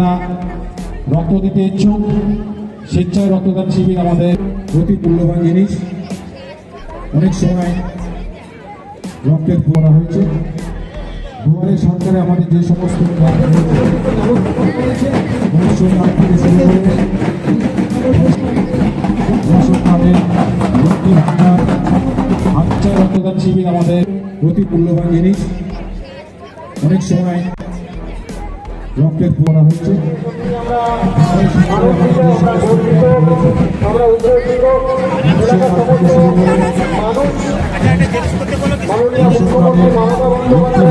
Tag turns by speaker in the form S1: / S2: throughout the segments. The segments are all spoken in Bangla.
S1: যারা রক্ত দিতে ইচ্ছুক, স্বেচ্ছায় রক্তদান শিবির আমাদের অতি মূল্যবান জিনিস। অনেক সময় রক্তের করা হয়েছে। দুয়ারে, সরকারে আমাদের যে সমস্ত রক্তদান শিবির আমাদের অতি মূল্যবান জিনিস। অনেক সময় রক্তের করা হচ্ছে। দুয়ারে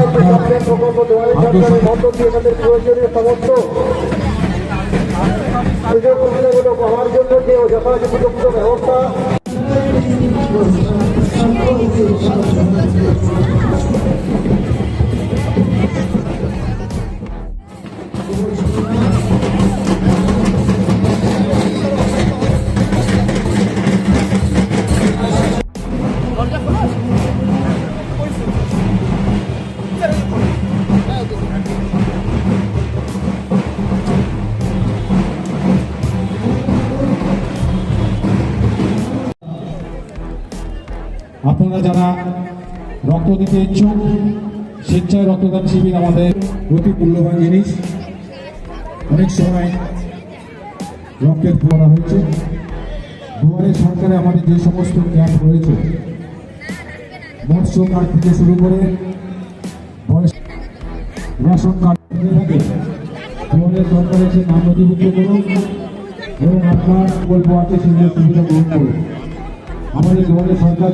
S1: আপনারা যারা রক্ত দিতে ইচ্ছুক, স্বেচ্ছায় রক্তদান শিবির আমাদের অতি মূল্যবান জিনিস। অনেক সময় রক্তের করা হয়েছে। দুয়ারে সরকারে আমাদের যে সমস্ত ক্যাম্প রয়েছে মৎস্য কার্ড থেকে শুরু করে বয়স রেশন কার্ড থেকে থাকে। দুয়ারে সরকার এসে নাম নথিভুক্ত করুন এবং আপনার প্রকল্প আছে সেগুলো সুবিধা গ্রহণ করুন। আমাদের দুয়ারে সরকার